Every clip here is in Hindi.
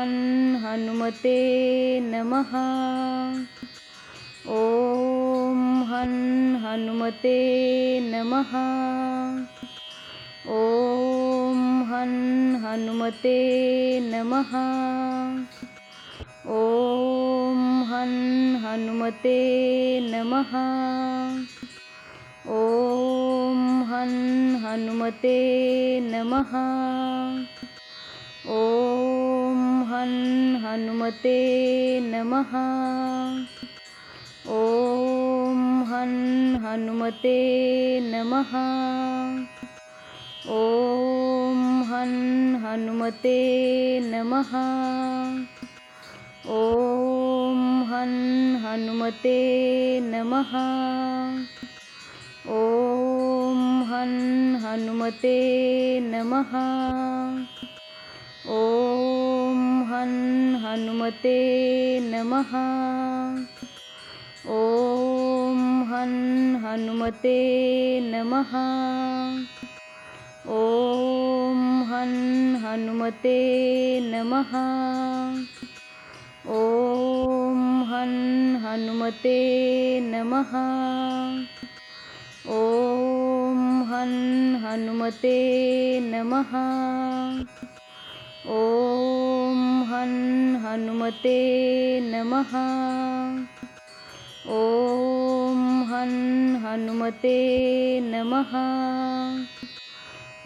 हन् हनुमते नमः। ॐ हन् हनुमते नमः। ॐ हन् हनुमते नमः। ॐ हन् हनुमते नमः। ॐ हन् हनुमते नमः। ॐ हन् हनुमते नमः। ॐ हन् हनुमते नमः। ॐ हन् हनुमते नमः। ॐ हन् हनुमते नमः। ॐ हन् हनुमते नमः। हनुमते नमः। ॐ हन् हनुमते नमः। ॐ हन् हनुमते नमः। ॐ हन् हनुमते नमः। ॐ हन् हनुमते नमः। ॐ हनुमते नमः। ॐ हन् हनुमते नमः।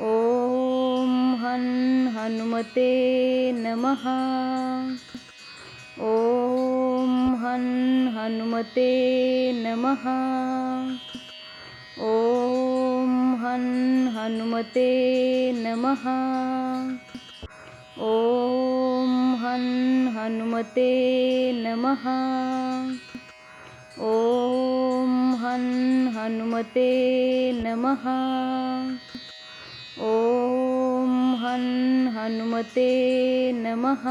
ॐ हन् हनुमते नमः। ॐ हन् हनुमते नमः। ॐ हन् हनुमते नमः। ॐ हन् हनुमते नमः। ॐ हन् हनुमते नमः। ॐ हन् हनुमते नमः।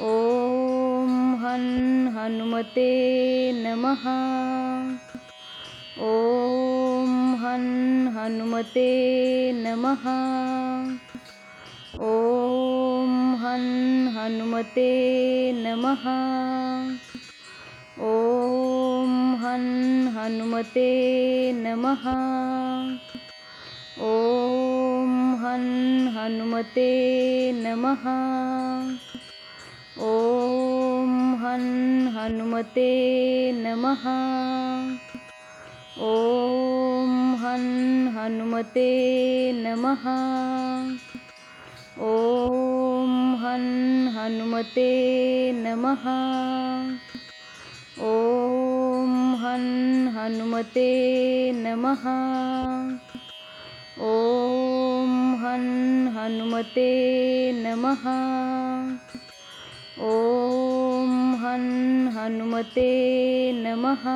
ॐ हन् हनुमते नमः। ॐ हन् हनुमते नमः ॐ हन् हनुमते नमः। ॐ हन् हनुमते नमः। ॐ हन् हनुमते नमः। ॐ हन् हनुमते नमः। ॐ हन् हनुमते नमः। ॐ हन् हनुमते नमः। ॐ हन् हनुमते नमः। ॐ हन् हनुमते नमः। ॐ हन् हनुमते नमः।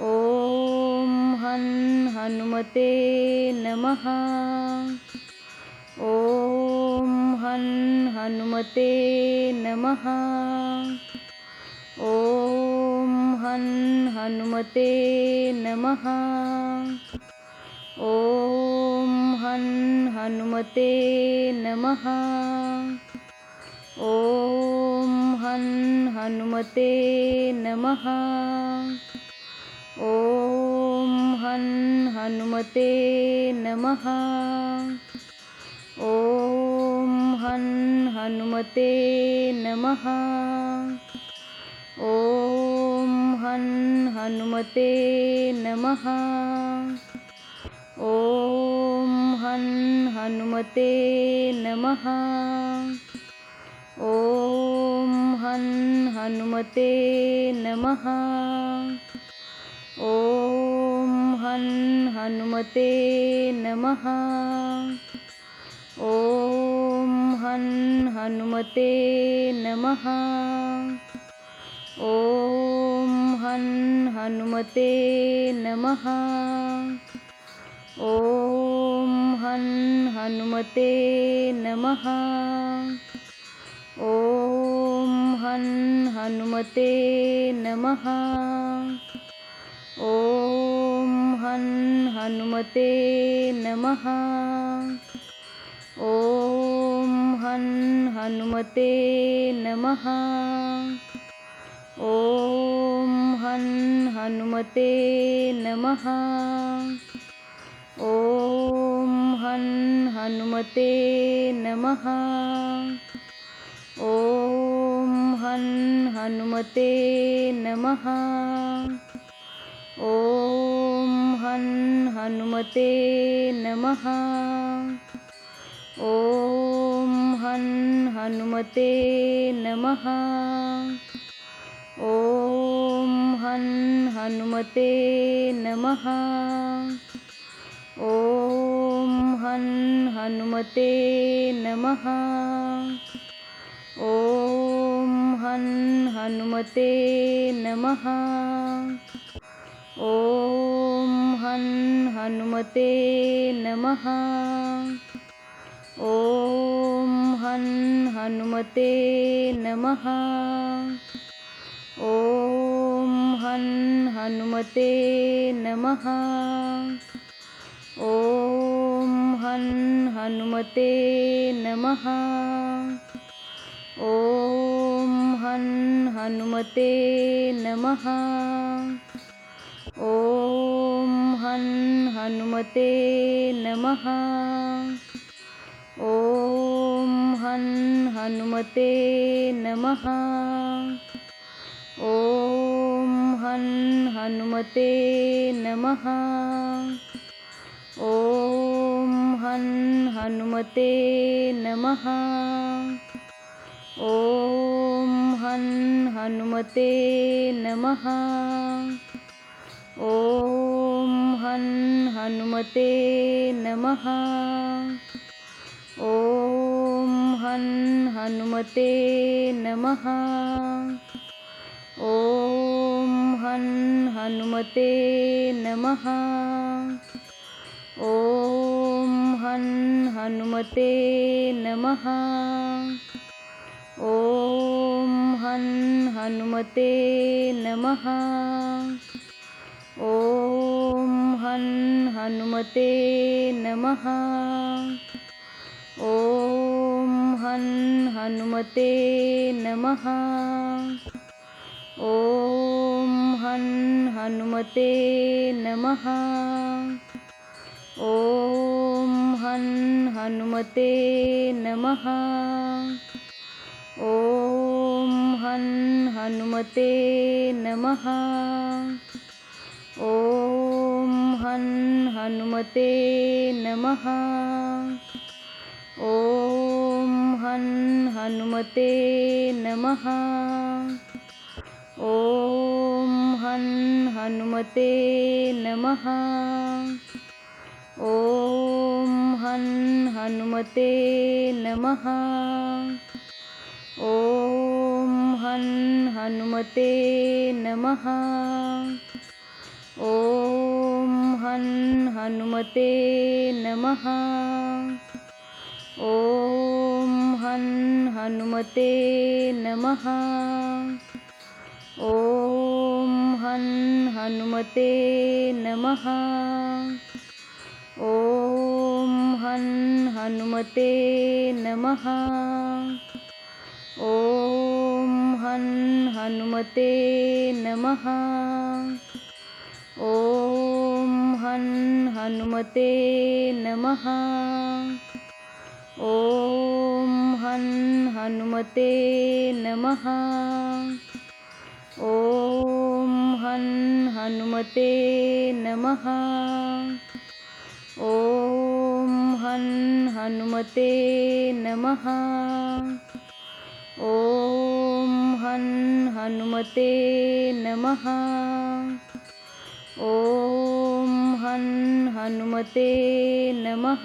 ॐ हन् हनुमते नमः। ॐ हन् हनुमते नमः। ॐ हन् हनुमते नमः। ॐ हन् हनुमते नमः। ॐ हन् हनुमते नमः। ॐ हन् हनुमते नमः। हनुमते नमः। ॐ हन् हनुमते नमः। ॐ हन् हनुमते नमः। ॐ हन् हनुमते नमः। ॐ हन् हनुमते नमः। ॐ हन् हनुमते नमः। ॐ हन् हनुमते नमः। ॐ हन् हनुमते नमः। ॐ हन् हनुमते नमः। ॐ हन् हनुमते नमः। ॐ हन् हनुमते नमः। ॐ हन् हनुमते नमः। ॐ हन् हनुमते नमः। ॐ हन् हनुमते नमः। ॐ हन् हनुमते नमः। ॐ हन् हनुमते नमः। ॐ हन् हनुमते नमः। ॐ हन् हनुमते नमः। ॐ हन् हनुमते नमः। ॐ हन् हनुमते नमः। ॐ हन् हनुमते नमः। ॐ हन् हनुमते नमः। ॐ हन् हनुमते नमः। ॐ हन् हनुमते नमः। ॐ हन् हनुमते नमः। ॐ हन् हनुमते नमः। ॐ हन् हनुमते नमः। ॐ हन् हनुमते नमः। ॐ हन् हनुमते नमः। ॐ हन् हनुमते नमः ॐ हन् हनुमते नमः। ॐ हन् हनुमते नमः। ॐ हन् हनुमते नमः। ॐ हन् हनुमते नमः। ॐ हन् हनुमते नमः। ॐ हन् हनुमते नमः। ॐ हन् हनुमते नमः। ॐ हन् हनुमते नमः। ॐ हन् हनुमते नमः। ॐ हन् हनुमते नमः। ॐ हन् हनुमते नमः। ॐ हन् हनुमते नमः। ॐ हन् हनुमते नमः। ॐ हन् हनुमते नमः। ॐ हन् हनुमते नमः। ॐ हन् हनुमते नमः। ॐ हन् हनुमते नमः। ॐ हन् हनुमते नमः। ॐ हन् हनुमते नमः। ॐ हन् हनुमते नमः। ॐ हन् हनुमते नमः। ॐ हन् हनुमते नमः। ॐ हन् हनुमते नमः। ॐ हन् हनुमते नमः। ॐ हन् हनुमते नमः।